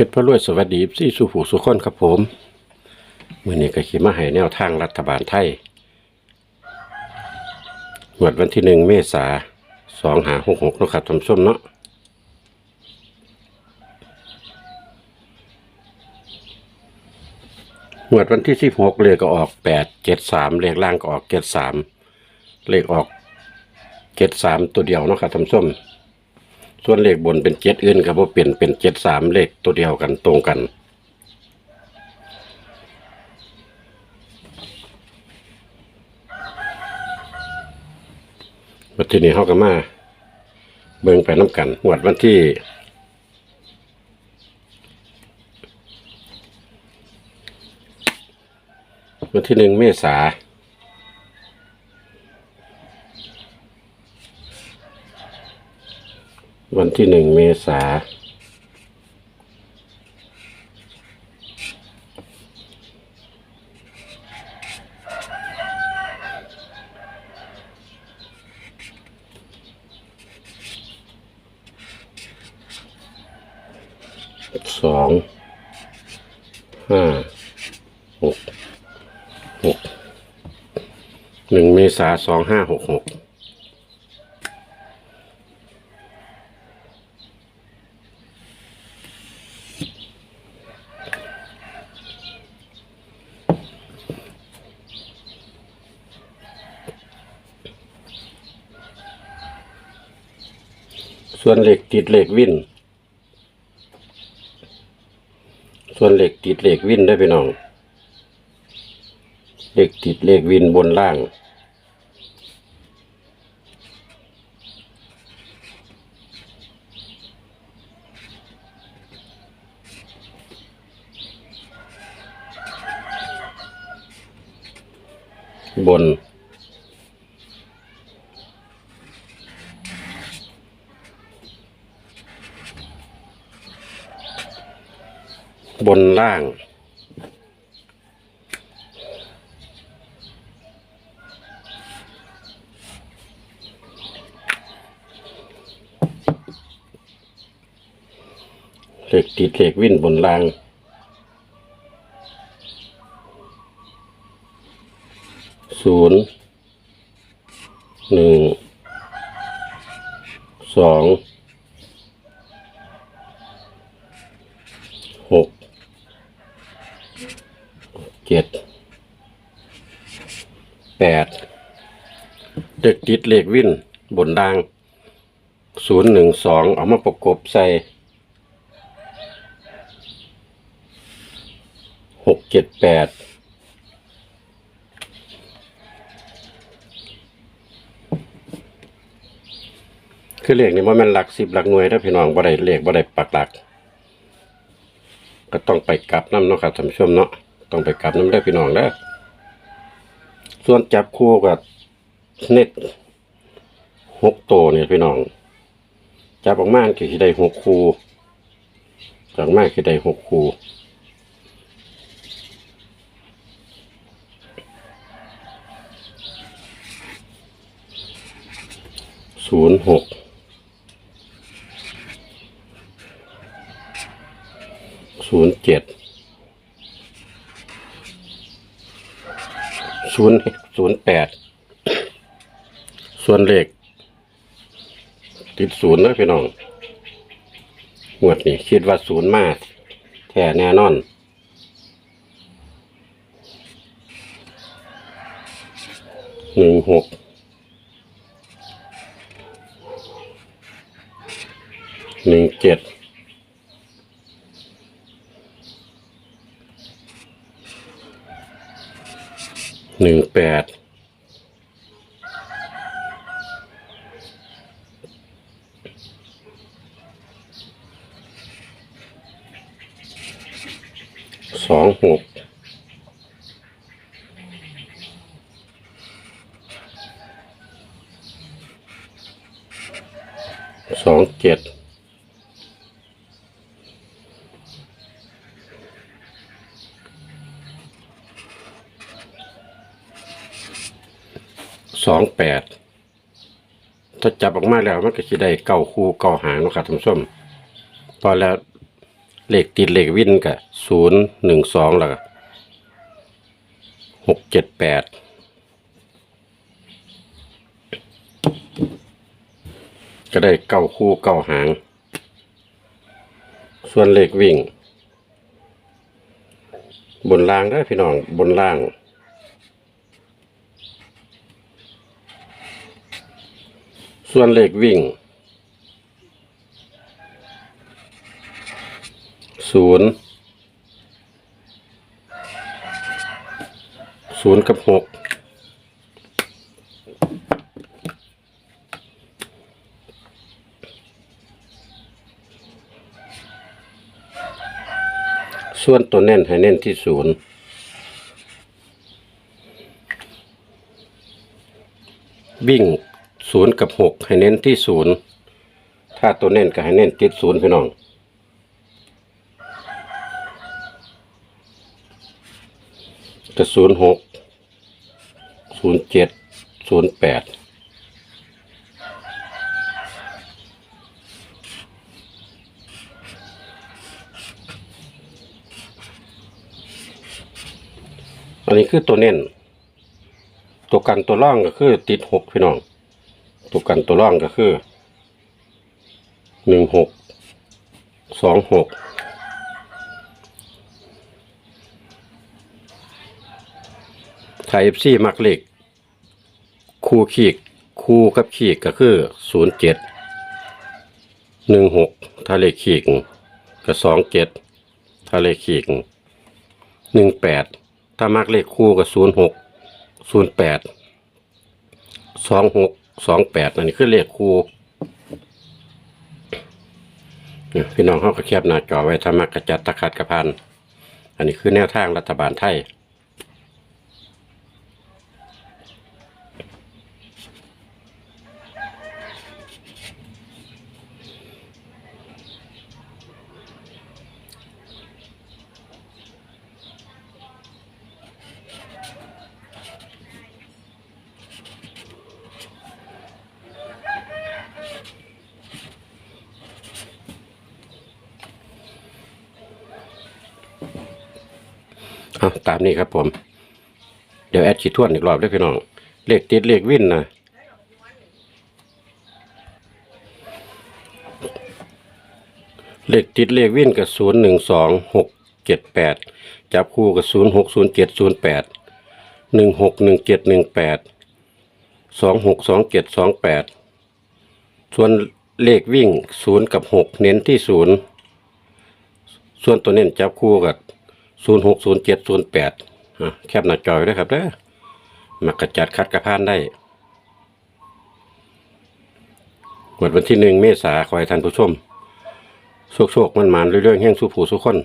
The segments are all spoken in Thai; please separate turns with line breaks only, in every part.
พชรพระรวยสวัสดีซี่สุผูสุขคนครับผมมื่อนี้ก็ขีมาให้แนวทางรัฐบาลไทยงวดวันที่หนึ่งเมษาสองหาหกหกนะครับท่านผู้มเนาะงวดวันที่สิบหกเลขก็ออกแปดเจ็ดสามเลขล่างก็ออกเจ็ดสามเลขออกเจ็ดสามตัวเดียวนะครับท่านผู้ม ส่วนเลขบนเป็นเจ็ดอื่นครับว่าเปลี่ยนเป็นเจ็ดสามเลขตัวเดียวกันตรงกันวันที่นี้เขาก็มาเบิ่งไปน้ำกันหวดวันที่วันที่หนึ่งเมษา วันที่หนึ่งเมษาสองห้าหกหกหนึ่งเมษาสองห้าหกหก ส่วนเหล็กติดเหล็กวิ่นส่วนเหล็กติดเหล็กวิ่นได้ไปน้องเหล็กติดเหล็กวิ่นบนล่าง บน บนล่าง เหล็กติดเหล็กวิ่นบนล่างศูนย์หนึ่งสอง หก เจ็ด แปด เด็กติดเลขวินบนดังศูนย์หนึ่งสองเอามาประกบใส่หกเจ็ดแปดคือเลขนี่ว่ามันหลักสิบหลักหน่วยถ้าพี่น้องบ่ได้เลขบ่ได้ปักหลัก ก็ต้องไปกลับน้ำเนาะครับท่านผู้ชมเนาะต้องไปกลับน้ำได้พี่น้องเด้อส่วนจับคู่กับ เน็ตหกตัวเนี่ยพี่น้อง จับออกมาคือได้หกคู่จับออกมาคือได้หกคู่ศูนย์หกศูนย์เจ็ดศูนย์ศูนย์แปด ส่วนเลขติดศูนย์นะพี่น้องหมวดนี้คิดว่าศูนย์มากแท้แน่นอน หนึ่งหก หนึ่งเจ็ด หนึ่งแปด สองหก สองเจ็ดสองแปดถ้าจับออกมาแล้วมันก็จะได้เก้าคู่เก้าหางนะครับท่านผู้ชมพอแล้วเลขติดเลขวินกับศูนย์หนึ่งสองแล้วหกเจ็ดแปด ก็ได้เก้าคู่เก้าหาง ส่วนเลขวิ่ง บนล่างได้พี่น้องบนล่าง ส่วนเลขวิ่งศูนย์ศูนย์กับหก ส่วนตัวเน้นให้เน้นที่ศูนย์วิ่งศูนย์กับหกให้เน้นที่ศูนย์ถ้าตัวเน้นก็ให้เน้นติดศูนย์พี่น้องจะศูนย์หกศูนย์เจ็ดศูนย์แปด นี้คือตัวเน้น ตัวกันตัวร่องก็คือติดหกพี่น้อง ตัวกันตัวร่องก็คือหนึ่งหกสองหกไทยเอฟซีมักเล็กคู่ขีกคู่กับขีกก็คือศูนย์เจ็ดหนึ่งหกถ้าเลขีกก็สองเจ็ดถ้าเลขขีกหนึ่งแปด ถ้ามักเลขคู่กับศูนย์หกศูนย์แปดสองหกสองแปดอันนี้คือเลขคู่พี่น้องเขาก็แคบหน้าจอไว้ถ้ามักกระจัดตะขัดกระพันอันนี้คือแนวทางรัฐบาลไทย อาตามนี้ครับผม เดี๋ยวแอดขีดทวนอีกรอบด้วยพี่น้อง เลขติดเลขวินนะเลขติดเลขวินกับศูนย์หนึ่งสองหกเจ็ดแปดจับคู่กับศูนย์หกศูนย์เจ็ดศูนย์แปดหนึ่งหกหนึ่งเจ็ดหนึ่งแปดสองหกสองเจ็ดสองแปดส่วนเลขวิ่งศูนย์กับหกเน้นที่ศูนย์ส่วนตัวเน้นจับคู่กับ ศูนย์หกศูนย์เจ็ดศูนย์แปดแคบหน้าจอยด้วยครับเด้อมากระจัดคัดกระพานได้หมดวันที่หนึ่งเมษาขอให้ท่านผู้ชมโชคโชคมันมานเรื่องๆแห่งสู้ผู้สู้คน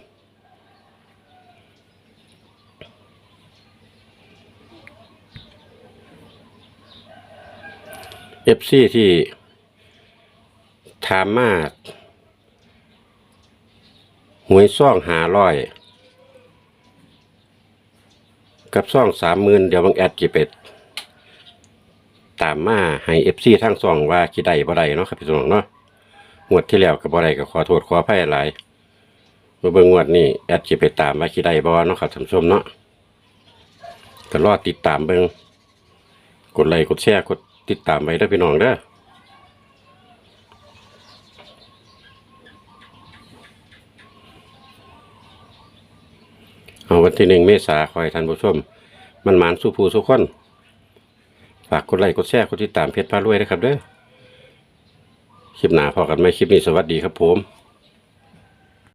เอฟซีที่ถามมาหวยซ่องหาร้อย กับซ่องสามหมื่นเดี๋ยวบางแอดจิเป็ดตามมาให้เอฟซีทั้งสองว่าคิดได้บ่ได้เนาะครับพี่น้องเนาะงวดที่แล้วกับบ่ได้ก็ขอโทษขออภัยหลายมาเบิ่งงวดนี้แอดจิไปตามว่าคิดได้บ่เนาะครับท่านผู้ชมเนาะก็รอติดตามเบิ่งกดไลค์กดแชร์กดติดตามไว้ด้อพี่น้องเด้อ เอาวันที่หนึ่งเมษาคอยท่านผู้ชม มันหมานสู้ผู้สู้คนฝากกดไลค์กดแชร์กดติดตามเพจพารวยนะครับเด้อคลิปหนาพอกันไหมคลิปนี้สวัสดีครับผม